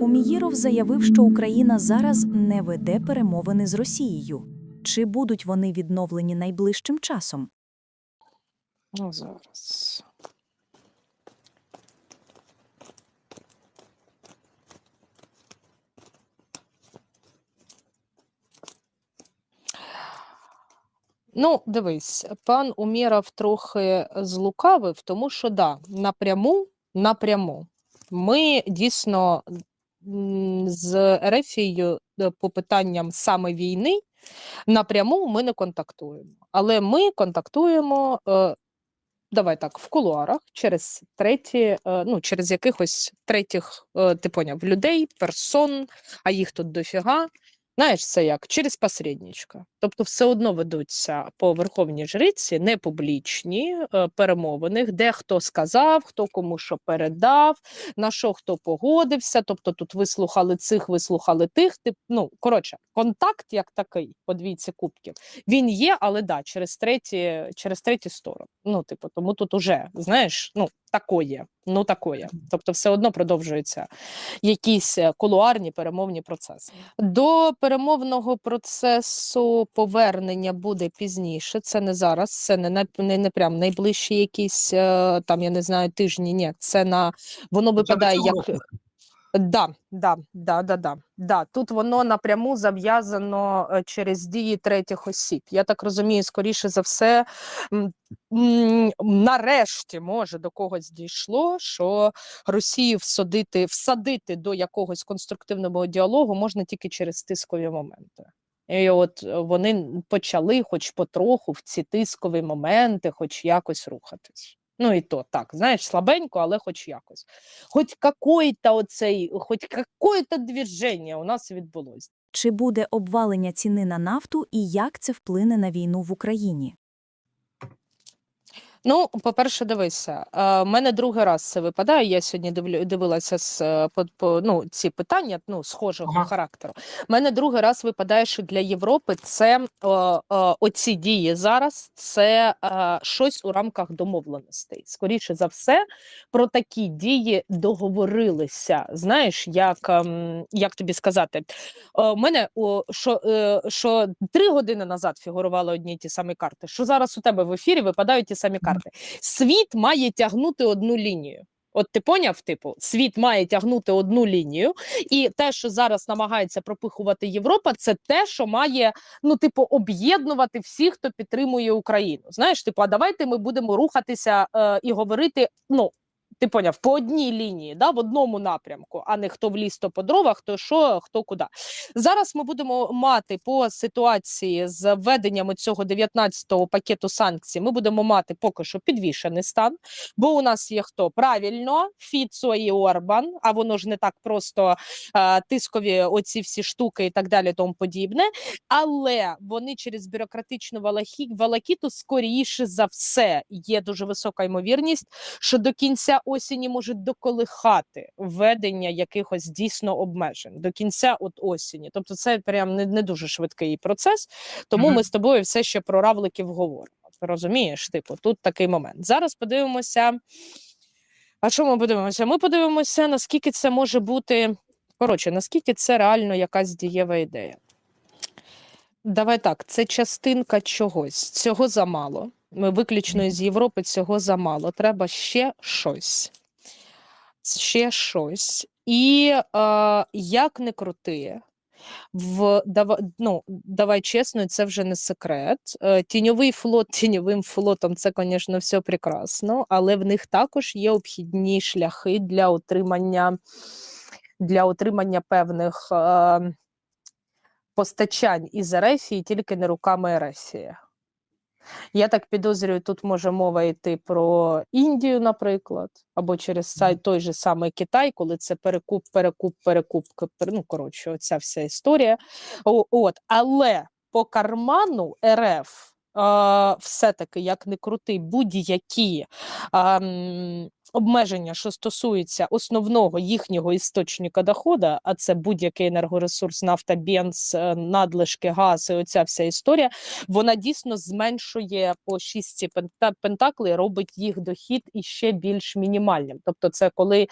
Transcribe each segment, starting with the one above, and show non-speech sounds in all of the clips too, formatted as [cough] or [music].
Умієров заявив, що Україна зараз не веде перемовини з Росією. Чи будуть вони відновлені найближчим часом? Ну, зараз. Ну, дивись, пан Умєров трохи злукавив, тому що да, напряму, напряму. Ми дійсно з Ерефією е, по питанням саме війни напряму ми не контактуємо. Але ми контактуємо, е, давай так, в кулуарах через треті, е, ну, через якихось третіх, ти людей, персон, а їх тут дофіга. Знаєш, це як через посередничка. Тобто, все одно ведуться по верховній жриці не публічні е, перемовини, де хто сказав, хто кому що передав, на що хто погодився. Тобто тут вислухали цих, вислухали тих. Тип, ну коротше, контакт як такий по двійці кубків. Він є, але да, через треті, через треті сторони. Ну, типу, тому тут уже знаєш, ну такое, ну такое. Тобто, все одно продовжуються якісь е, кулуарні перемовні процеси. До перемовного процесу повернення буде пізніше. Це не зараз, це не на не, не прям найближчі якісь е, там, я не знаю, тижні. Ні, це на воно випадає як. Да, да, да, да, да, да. Тут воно напряму зав'язано е, через дії третіх осіб. Я так розумію, скоріше за все, нарешті може до когось дійшло, що Росію всадити, всадити до якогось конструктивного діалогу можна тільки через тискові моменти. І от е, вони почали, хоч потроху, в ці тискові моменти, хоч якось рухатись. Ну і то так, знаєш, слабенько, але хоч якось. Хоч какой-то оцей, хоч какое-то движення у нас відбулось. Чи буде обвалення ціни на нафту і як це вплине на війну в Україні? Ну, по-перше, дивися, е, в мене другий раз це випадає. Я сьогодні дивлю, дивилася з е, по, по, ну, ці питання ну, схожого Ага. характеру. У мене другий раз випадає, що для Європи це е, е, оці дії зараз, це е, щось у рамках домовленостей. Скоріше за все, про такі дії договорилися. Знаєш, як, ем, як тобі сказати, у мене о, що, е, що три години назад фігурували одні ті самі карти, що зараз у тебе в ефірі випадають ті самі карти. Світ має тягнути одну лінію. От ти поняв, типу, світ має тягнути одну лінію, і те, що зараз намагається пропихувати Європа, це те, що має ну, типу, об'єднувати всіх, хто підтримує Україну. Знаєш, типу, а давайте ми будемо рухатися е, і говорити. Ну ти поняв, по одній лінії, да, в одному напрямку, а не хто в ліс, то по дровах, хто що, хто куди. Зараз ми будемо мати по ситуації з введенням цього 19-го пакету санкцій. Ми будемо мати поки що підвішений стан, бо у нас є хто правильно, Фіцо і Орбан, а воно ж не так просто е, тискові оці всі штуки і так далі, тому подібне. Але вони через бюрократичну валахі, валакіту, скоріше за все, є дуже висока ймовірність, що до кінця осені можуть доколихати введення якихось дійсно обмежень до кінця от осені. Тобто, це прям не, не дуже швидкий процес. Тому Мгм. ми з тобою все ще про равликів говоримо. Розумієш, типу, тут такий момент. Зараз подивимося. А що ми подивимося? Ми подивимося, наскільки це може бути. Коротше, наскільки це реально якась дієва ідея. Давай так, це частинка чогось. Цього замало. Виключно з Європи цього замало. Треба ще щось. Ще щось. І е, як не крути, в дава, ну, давай чесно, це вже не секрет. Е, Тіньовий флот [laughs] тіньовим флотом це, звісно, все прекрасно, але в них також є обхідні шляхи для отримання, для отримання певних е, постачань із Ерефії, тільки не руками Ерефії. Я так підозрюю, тут може мова йти про Індію, наприклад, або через сайт той же самий Китай, коли це перекуп, перекуп, перекуп, ну коротше, оця вся історія. О, от, але по карману РФ. все-таки, як не крути, будь-які обмеження, що стосується основного їхнього істочника доходу, а це будь-який енергоресурс, нафта, бенз, е, надлишки, газ і оця вся історія, вона дійсно зменшує по шістці пента- пентаклей, робить їх дохід іще більш мінімальним. Тобто, це коли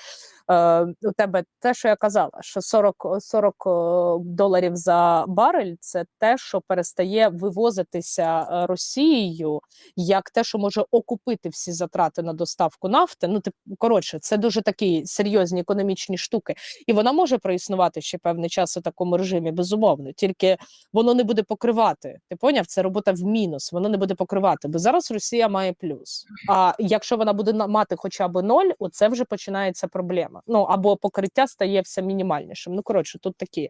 е, у тебе те, що я казала, що 40, 40 е, доларів за барель, це те, що перестає вивозитися е, Росією, як те, що може окупити всі затрати на доставку нафти. Ну, тип, коротше, це дуже такі серйозні економічні штуки, і вона може проіснувати ще певний час у такому режимі, безумовно. Тільки воно не буде покривати. Ти поняв? Це робота в мінус. Воно не буде покривати, бо зараз Росія має плюс. А якщо вона буде мати хоча б ноль, оце вже починається проблема. Ну або покриття стає все мінімальнішим. Ну коротше, тут такі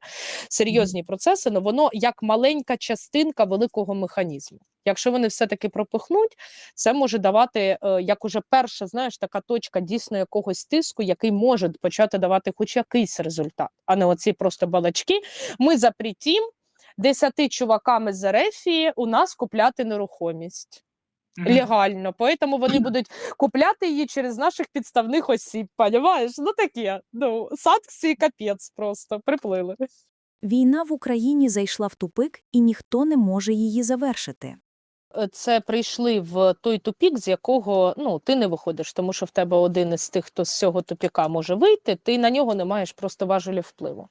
серйозні процеси, але воно як маленька частинка великого механізму. Якщо вони все-таки пропихнуть, це може давати е, як уже перша, знаєш, така точка дійсно якогось тиску, який може почати давати хоч якийсь результат, а не оці просто балачки. Ми запретім десяти чуваками з Ерефії у нас купляти нерухомість легально. Поэтому вони будуть купляти її через наших підставних осіб. Понімаєш? Ну таке. Ну, санкції капець просто приплили. Війна в Україні зайшла в тупик, і ніхто не може її завершити. Е, Це прийшли в той тупік, з якого ну ти не виходиш, тому що в тебе один із тих, хто з цього тупіка може вийти, ти на нього не маєш просто важелі впливу.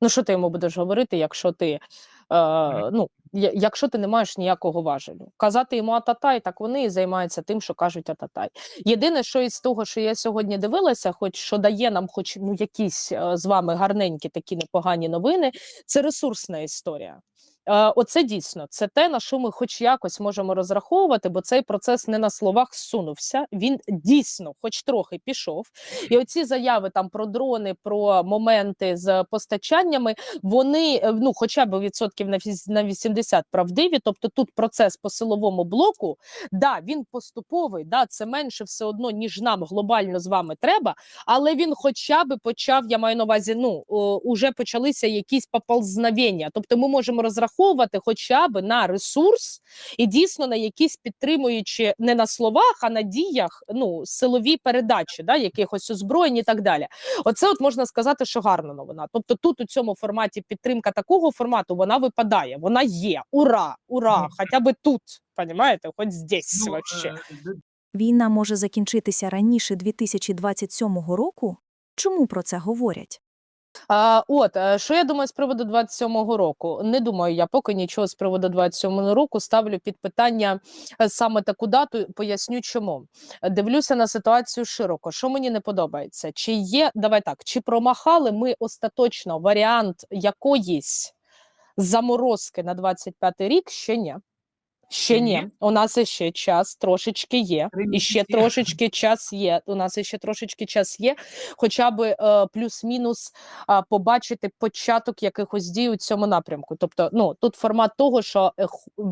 Ну що ти йому будеш говорити, якщо ти е, ну, якщо ти не маєш ніякого важелю? Казати йому ататай, так вони і займаються тим, що кажуть ататай. Єдине, що із того, що я сьогодні дивилася, хоч що дає нам, хоч ну якісь е, з вами гарненькі такі непогані новини, це ресурсна історія. Е, Оце дійсно це те, на що ми хоч якось можемо розраховувати, бо цей процес не на словах зсунувся. Він дійсно, хоч трохи пішов. І оці заяви там про дрони, про моменти з постачаннями, вони е, ну, хоча б відсотків на віс- на 80 правдиві. Тобто тут процес по силовому блоку, да, він поступовий, да, це менше все одно, ніж нам глобально з вами треба, але він хоча б почав, я маю на увазі, ну уже почалися якісь поползновення. Тобто ми можемо розраховувати хоча б на ресурс і дійсно на якісь підтримуючи не на словах, а на діях, ну силові передачі, да, якихось озброєнь і так далі. Оце от можна сказати, що гарна новина. Тобто, тут у цьому форматі підтримка такого формату вона випадає, вона є. Ура, ура! Ну, Хоча б тут, понімаєте, хоч здесь Ну, вообще. е, Війна може закінчитися раніше 2027 року? Чому про це говорять? А, от е, що я думаю з приводу 27-го року? Не думаю, я поки нічого з приводу 27-го року ставлю під питання е, саме таку дату. Поясню, чому дивлюся на ситуацію широко. Що мені не подобається? Чи є давай так, чи промахали ми остаточно варіант якоїсь заморозки на 25-й рік? Ще ні. Ще ні. ні? У нас ще час трошечки є. І ще трошечки час є. У нас ще трошечки час є. Хоча б е, плюс-мінус а, побачити початок якихось дій у цьому напрямку. Тобто, ну тут формат того, що е,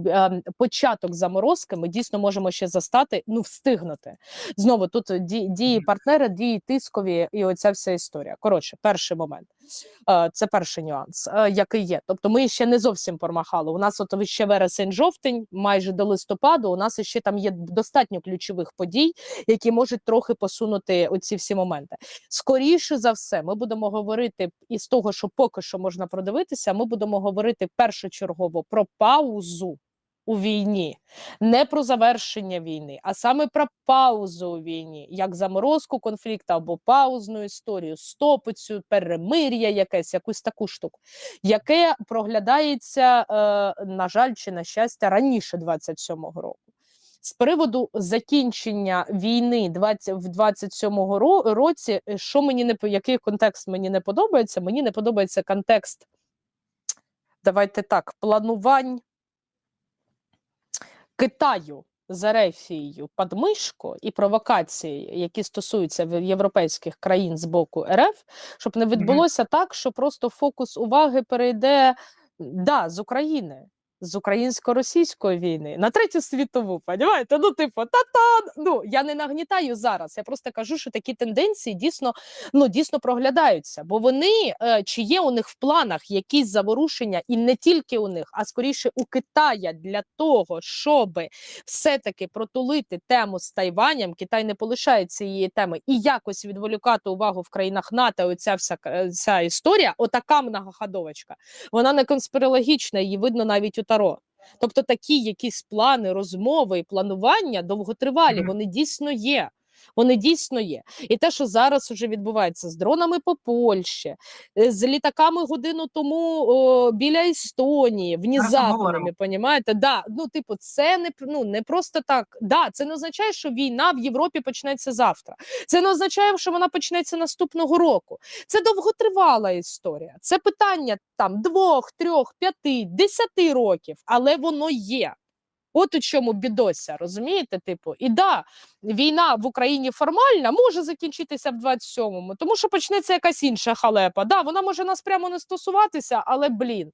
е, початок заморозки ми дійсно можемо ще застати, ну встигнути. Знову тут ді, дії Мгм. партнера, дії тискові, і оця вся історія. Коротше, перший момент. Е, Це перший нюанс, е, який є. Тобто, ми ще не зовсім промахали. У нас от ще вересень-жовтень, майже до листопаду. У нас ще там є достатньо ключових подій, які можуть трохи посунути оці всі моменти. Скоріше за все, ми будемо говорити із того, що поки що можна продивитися. Ми будемо говорити першочергово про паузу. У війні не про завершення війни, а саме про паузу у війні, як заморозку конфлікту або паузну історію, стопицю, перемир'я, якесь, якусь таку штуку, яке проглядається, е, на жаль, чи на щастя, раніше 27-го року. З приводу закінчення війни 20, в 27-го ро- році, е, що мені не який контекст мені не подобається? Мені не подобається контекст. Давайте так, планувань Китаю з Ерефією підмишку і провокації, які стосуються європейських країн з боку РФ, щоб не відбулося так, що просто фокус уваги перейде да, з України. З українсько-російської війни на третю світову. Понімаєте? Ну, типу, та-та. Ну я не нагнітаю зараз. Я просто кажу, що такі тенденції дійсно ну дійсно проглядаються, бо вони е, чи є у них в планах якісь заворушення, і не тільки у них, а скоріше у Китая для того, щоб все-таки протулити тему з Тайванем. Китай не полишає цієї теми і якось відволікати увагу в країнах НАТО. Оця вся к- ця історія, отака многоходовочка, вона не конспірологічна, її видно навіть у Таро. Тобто такі якісь плани, розмови і планування довготривалі, вони дійсно є. Вони дійсно є. І те, що зараз вже відбувається з дронами по Польщі, е, з літаками годину тому о, біля Естонії, внезапними, понімаєте? Да, ну, типу, це не ну, не просто так. Да, це не означає, що війна в Європі почнеться завтра. Це не означає, що вона почнеться наступного року. Це довготривала історія. Це питання там двох, трьох, п'яти, десяти років, але воно є. От у чому бідося, розумієте? Типу, і да, війна в Україні формальна може закінчитися в 27-му, тому що почнеться якась інша халепа. Да, вона може нас прямо не стосуватися, але блін.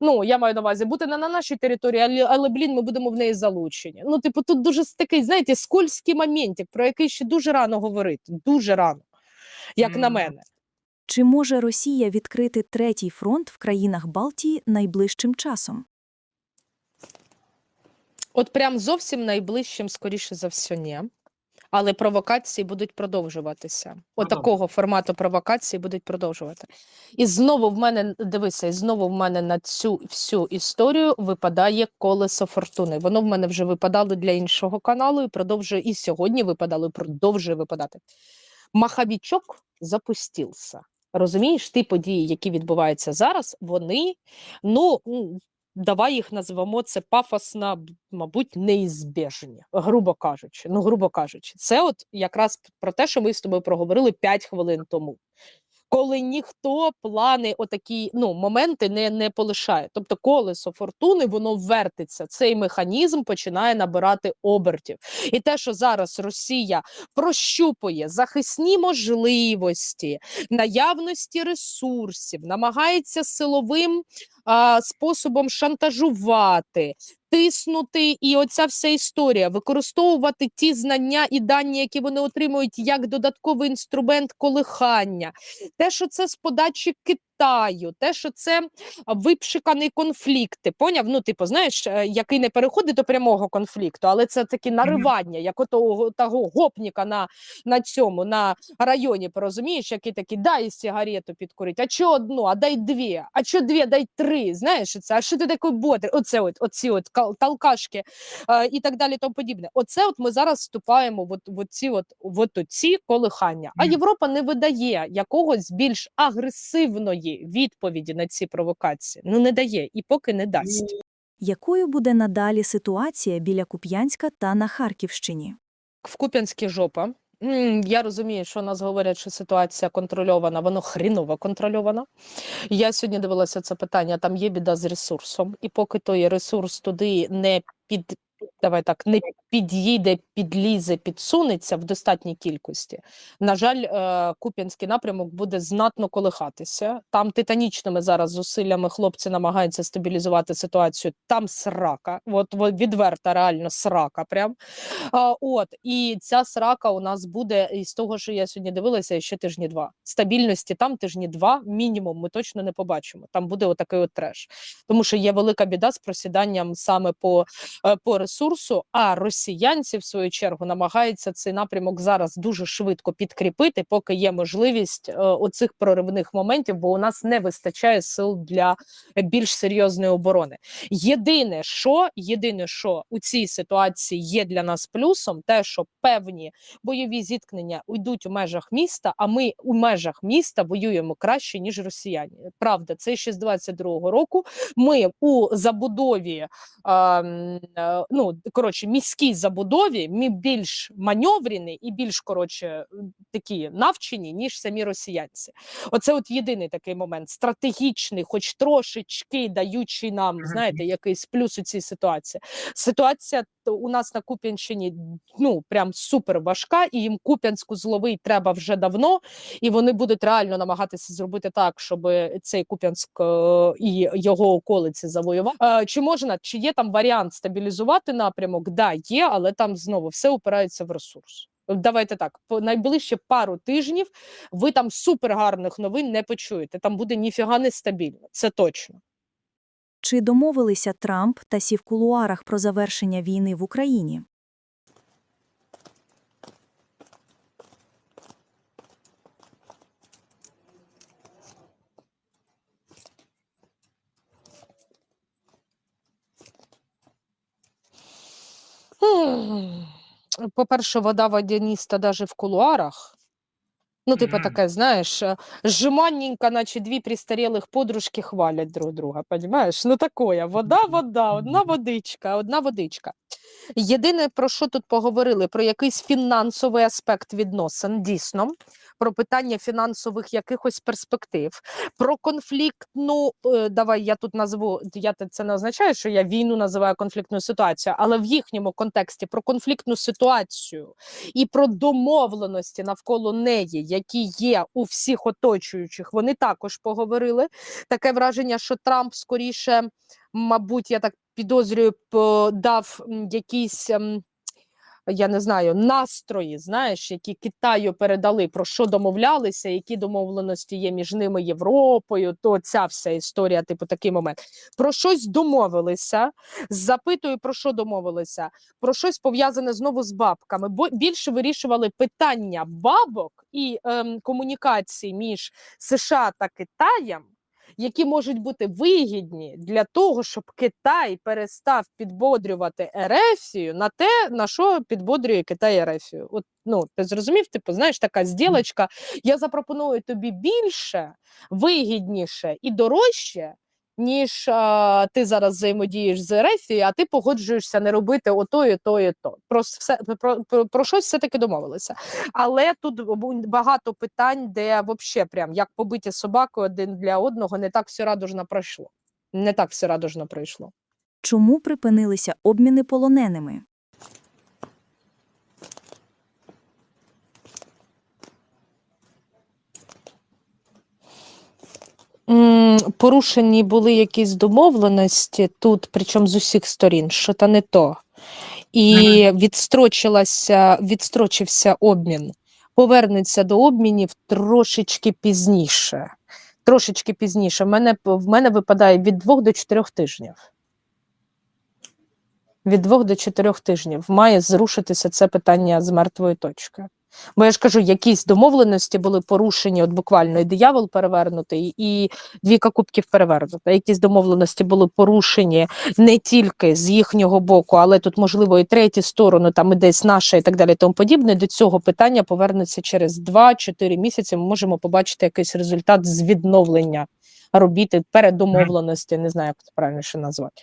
Ну, я маю на увазі бути не на нашій території, але, але блін, ми будемо в неї залучені. Ну, типу, тут дуже такий, знаєте, скользький моментик, про який ще дуже рано говорити. Дуже рано, як на мене. Чи може Росія відкрити третій фронт в країнах Балтії найближчим часом? От прям зовсім найближчим, скоріше за все, ні. Але провокації будуть продовжуватися. От такого формату провокації будуть продовжувати. І знову в мене дивися, і знову в мене на цю всю історію випадає колесо фортуни. Воно в мене вже випадало для іншого каналу і продовжує і сьогодні випадало, і продовжує випадати. Маховічок запустився. Розумієш, ті події, які відбуваються зараз, вони ну давай їх назвемо це пафосно, б- мабуть, неізбежні, грубо кажучи. Ну, грубо кажучи, це от якраз про те, що ми з тобою проговорили 5 хвилин тому. Коли ніхто плани, отакі ну моменти не, не полишає. Тобто колесо фортуни воно вертиться. Цей механізм починає набирати обертів. І те, що зараз Росія прощупує захисні можливості, наявності ресурсів, намагається силовим способом шантажувати, тиснути, і оця вся історія, використовувати ті знання і дані, які вони отримують як додатковий інструмент колихання, те, що це з подачі Китаю, те, що це а, випшиканий конфлікт. Поняв? Ну, типу, знаєш, е, який не переходить до прямого конфлікту, але це такі наривання, як отого того гопніка на, на цьому, на районі, порозумієш, який такий, дай сигарету підкурити, а чо одну, а дай дві, а чо дві, дай три, знаєш, це, а що ти такий бодрий? Оце от, оці от талкашки е, і так далі, тому подібне. Оце от ми зараз вступаємо в, в оці от, в от оці колихання. А Європа не видає якогось більш агресивної відповіді на ці провокації. Ну не дає і поки не дасть. Якою буде надалі ситуація біля Куп'янська та на Харківщині? в Куп'янській жопа. Я розумію, що нас говорять, що ситуація контрольована, воно хріново контрольована. Я сьогодні дивилася це питання. Там є біда з ресурсом, і поки той ресурс туди не під давай так, не під'їде, підлізе, підсунеться в достатній кількості. На жаль, е, Куп'янський напрямок буде знатно колихатися. Там титанічними зараз зусиллями хлопці намагаються стабілізувати ситуацію. Там срака, от, відверта, реально срака. Прям от і ця срака у нас буде із того, що я сьогодні дивилася, ще тижні два. Стабільності там тижні два, мінімум, ми точно не побачимо. Там буде отакий от треш. Тому що є велика біда з просіданням саме по, е, по ресурсу. А росіянці, в свою чергу, намагаються цей напрямок зараз дуже швидко підкріпити, поки є можливість е, оцих проривних моментів, бо у нас не вистачає сил для більш серйозної оборони. Єдине, що єдине, що у цій ситуації є для нас плюсом, те, що певні бойові зіткнення йдуть у межах міста, а ми у межах міста воюємо краще ніж росіяни. Правда, це ще з 22-го року. Ми у забудові, м, е, ну коротше, міській забудові. Ми більш маневрені і більш коротше такі навчені, ніж самі росіянці. Оце от єдиний такий момент, стратегічний, хоч трошечки даючий нам, знаєте, якийсь плюс у цій ситуації. Ситуація у нас на Куп'янщині ну прям супер важка, і їм Куп'янську зловий треба вже давно, і вони будуть реально намагатися зробити так, щоб цей Куп'янськ е, і його околиці завоювати. Е, Чи можна, чи є там варіант стабілізувати напрямок? Да, є, але там знову все упирається в ресурс. Давайте так, по найближче пару тижнів ви там супергарних новин не почуєте. Там буде ніфіга не стабільно, це точно. Чи домовилися Трамп та Сі кулуарах про завершення війни в Україні? По-перше, вода водяніста навіть в кулуарах. Ну, типу, таке, знаєш, е, жеманненько, наче дві пристарілих подружки хвалять друг друга, розумієш? Ну, такое, вода, вода, одна водичка, одна водичка. Єдине, про що тут поговорили, про якийсь фінансовий аспект відносин, дійсно, про питання фінансових якихось перспектив, про конфліктну, е, давай я тут назву, я це не означає, що я війну називаю конфліктною ситуацією, але в їхньому контексті про конфліктну ситуацію і про домовленості навколо неї, які є у всіх оточуючих, вони також поговорили. Таке враження, що Трамп скоріше, мабуть, я так підозрюю, дав якісь. ем, Я не знаю, настрої, знаєш, які Китаю передали, про що домовлялися, які домовленості є між ними Європою, то ця вся історія, типу, такий момент. Про щось домовилися. Запитую, про що домовилися, про щось пов'язане знову з бабками, бо більше вирішували питання бабок і ем, комунікації між США та Китаєм, які можуть бути вигідні для того, щоб Китай перестав підбодрювати Ерефію на те, на що підбодрює Китай Ерефію. От ну ти зрозумів, типу, знаєш, така зділочка. Я запропоную тобі більше, вигідніше і дорожче. Ніж а, ти зараз взаємодієш з рефі, а ти погоджуєшся не робити ото і то, і то. Про все про, про, про щось все таки домовилися. Але тут багато питань, де вообще прям як побиті собаки один для одного, не так все радужно пройшло. Не так все радужно пройшло. Чому припинилися обміни полоненими? Порушені були якісь домовленості тут, причому з усіх сторін, що та не то. І відстрочилася, відстрочився обмін. Повернеться до обмінів трошечки пізніше. Трошечки пізніше. В мене, в мене випадає від двох до чотирьох тижнів. Від двох до чотирьох тижнів має зрушитися це питання з мертвої точки. Бо я ж кажу, якісь домовленості були порушені, от буквально і диявол перевернутий, і двійка кубків перевернута. Якісь домовленості були порушені не тільки з їхнього боку, але тут, можливо, і треті сторони, там і десь наша і так далі, тому подібне. До цього питання повернеться через 2-4 місяці. Ми можемо побачити якийсь результат з відновлення робіт, передомовленості, не знаю, як це правильніше назвати.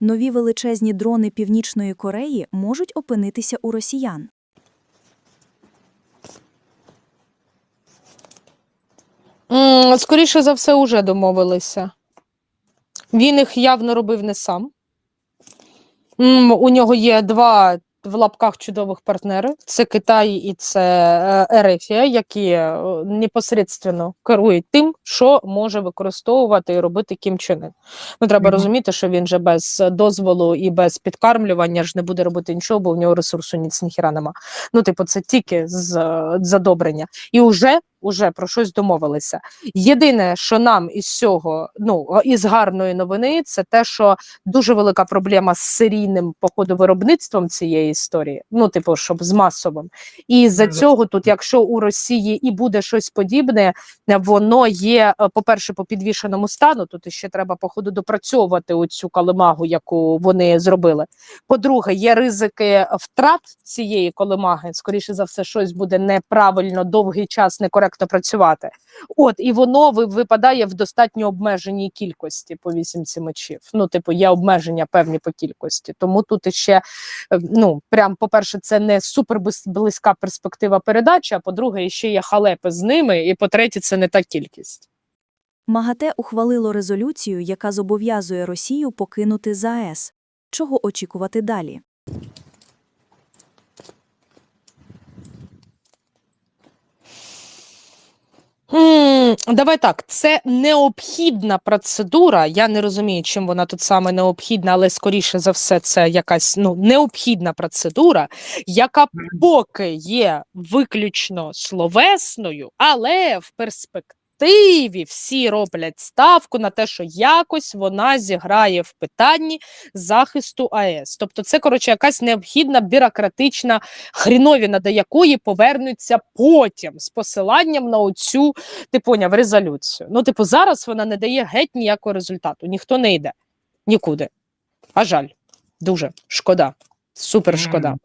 Нові величезні дрони Північної Кореї можуть опинитися у росіян. М, Скоріше за все, уже домовилися. Він їх явно робив не сам. М, У нього є два в лапках чудових партнери: це Китай і це е, Ерефія, які е, непосередньо керують тим, що може використовувати і робити Кім Чен Ын. Ну, треба Мгм. розуміти, що він же без дозволу і без підкармлювання ж не буде робити нічого, бо в нього ресурсу ніц ніхіра нема. Ну, типу, це тільки з е, задобрення. І вже, уже про щось домовилися. Єдине, що нам із цього, ну із гарної новини, це те, що дуже велика проблема з серійним походу виробництвом цієї історії. Ну, типу, щоб з масовим. І за цього тут, якщо у Росії і буде щось подібне, е, воно є, е, по-перше, по підвішеному стану. Тут ще треба походу допрацьовувати оцю калимагу, яку вони зробили. По-друге, є ризики втрат цієї колемаги. Скоріше за все, щось буде неправильно довгий час, некоректно коректно працювати. От і воно випадає в достатньо обмеженій кількості по вісімці мечів. Ну, типу, є обмеження певні по кількості. Тому тут іще, е, ну прям, по-перше, це не супер близька перспектива передачі. А по-друге, ще є халепи з ними. І по-третє, це не та кількість. МАГАТЕ ухвалило резолюцію, яка зобов'язує Росію покинути ЗАЕС. Чого очікувати далі? Давай так, це необхідна процедура. Я не розумію, чим вона тут саме необхідна, але скоріше за все, це якась ну необхідна процедура, яка поки є виключно словесною, але в перспективі всі роблять ставку на те, що якось вона зіграє в питанні захисту АЕС. Тобто, це коротше якась необхідна бюрократична хріновіна, до якої повернуться потім з посиланням на оцю ти поняв резолюцію. Ну, типу, зараз вона не дає геть ніякого результату. Ніхто не йде нікуди. А жаль, дуже шкода. Супер шкода.